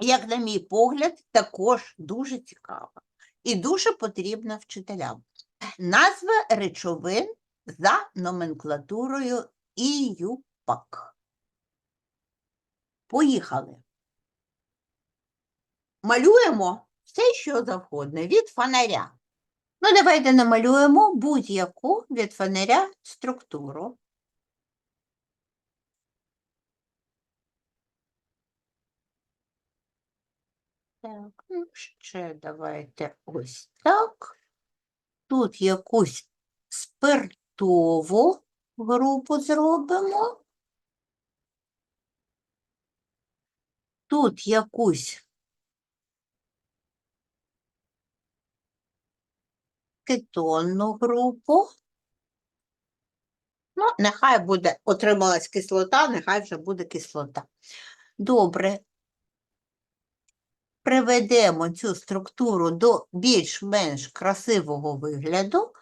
як на мій погляд, також дуже цікава і дуже потрібна вчителям. Назва речовин за номенклатурою ІЮПАК. Поїхали. Малюємо все, що завгодно, від фонаря. Ну, давайте намалюємо будь-яку від фонаря структуру. Так, ну ще давайте ось так. Тут якусь спиртову групу зробимо. Тут якусь кетонну групу. Ну, нехай буде, отрималась кислота, нехай вже буде кислота. Добре. Приведемо цю структуру до більш-менш красивого вигляду.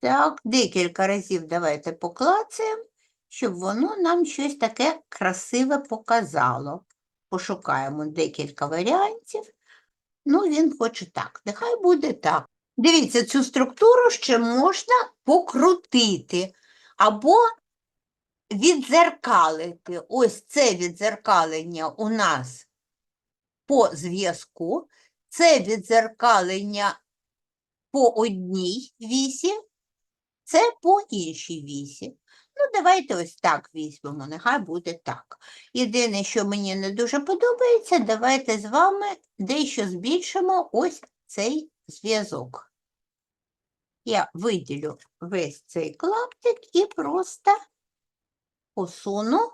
Так, декілька разів давайте поклацаємо, щоб воно нам щось таке красиве показало. Пошукаємо декілька варіантів. Ну, він хоче так. Нехай буде так. Дивіться, цю структуру ще можна покрутити або відзеркалити. Ось це відзеркалення у нас по зв'язку, це відзеркалення по одній вісі, це по іншій вісі. Ну, давайте ось так візьмемо, нехай буде так. Єдине, що мені не дуже подобається, давайте з вами дещо збільшимо ось цей зв'язок. Я виділю весь цей клаптик і просто посуну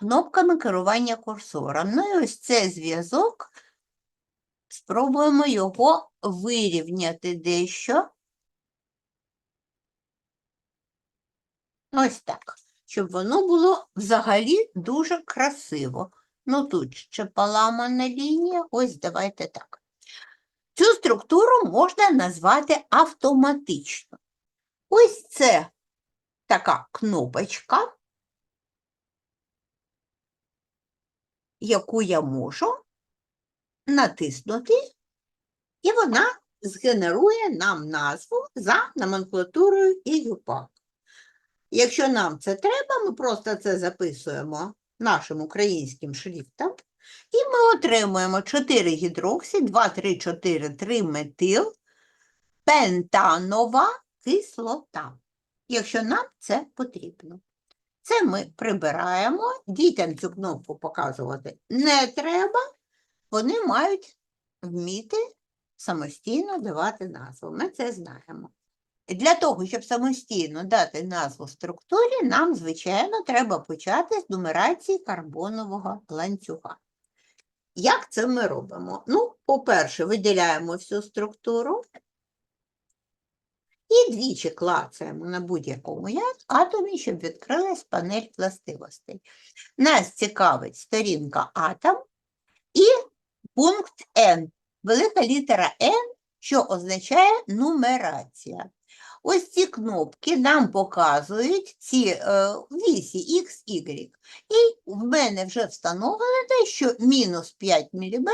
кнопками керування курсором. Ну і ось цей зв'язок. Спробуємо його вирівняти дещо. Ось так, щоб воно було взагалі дуже красиво. Ну тут ще поламана лінія, ось давайте так. Цю структуру можна назвати автоматично. Ось це така кнопочка, яку я можу натиснути, і вона згенерує нам назву за номенклатурою IUPAC. Якщо нам це треба, ми просто це записуємо нашим українським шрифтом, і ми отримуємо 4 гідроксі, 2, 3, 4, 3 метил, пентанова кислота, якщо нам це потрібно. Це ми прибираємо, дітям цю кнопку показувати не треба, вони мають вміти самостійно давати назву. Ми це знаємо. Для того, щоб самостійно дати назву структурі, нам, звичайно, треба почати з нумерації карбонового ланцюга. Як це ми робимо? Ну, по-перше, виділяємо всю структуру і двічі клацаємо на будь-якому атомі, щоб відкрилась панель властивостей. Нас цікавить сторінка атом і пункт N, велика літера N, що означає нумерація. Ось ці кнопки нам показують ці е, вісі X, Y. І в мене вже встановлено, що мінус 5 мм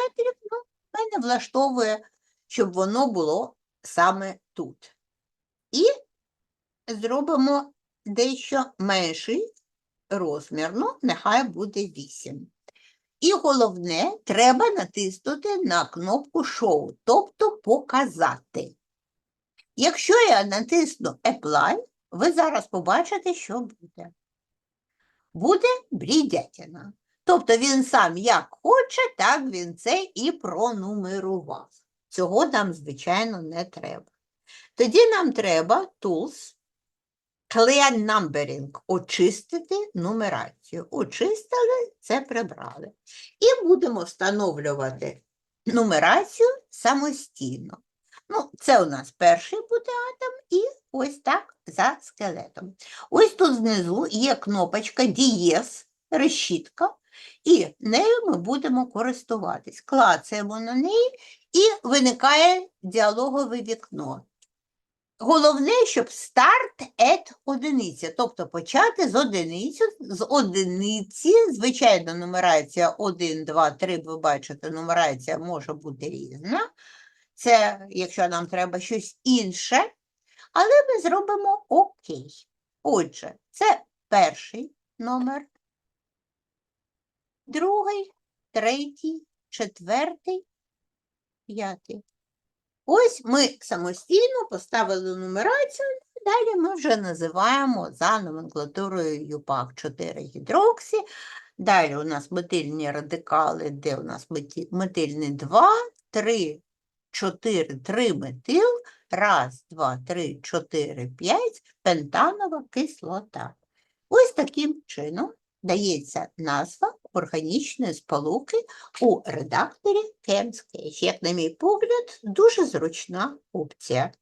ну, мене влаштовує, щоб воно було саме тут. І зробимо дещо менший розмір, ну, нехай буде 8. І головне, треба натиснути на кнопку Show, тобто показати. Якщо я натисну Apply, ви зараз побачите, що буде. Буде брідятіна. Тобто він сам як хоче, так він це і пронумерував. Цього нам, звичайно, не треба. Тоді нам треба Tools, Clear Numbering, очистити нумерацію. Очистили, це прибрали. І будемо встановлювати нумерацію самостійно. Ну, це у нас перший буде атом, і ось так за скелетом. Ось тут знизу є кнопочка дієс, решітка, і нею ми будемо користуватись. Клацаємо на неї, і виникає діалогове вікно. Головне, щоб старт at одиниця, тобто почати з одиниці, з одиниці, звичайно, нумерація 1, 2, 3, ви бачите, нумерація може бути різна. Це якщо нам треба щось інше, але ми зробимо окей. Отже, це перший номер, другий, третій, четвертий, п'ятий. Ось ми самостійно поставили нумерацію, далі ми вже називаємо за номенклатурою ЮПАК 4 гідроксі. Далі у нас метильні радикали, де у нас метильний 2, 3, 4, 3 метил, раз, два, три, чотири, п'ять, пентанова кислота. Ось таким чином дається назва органічної сполуки у редакторі ChemSketch. Як на мій погляд, дуже зручна опція.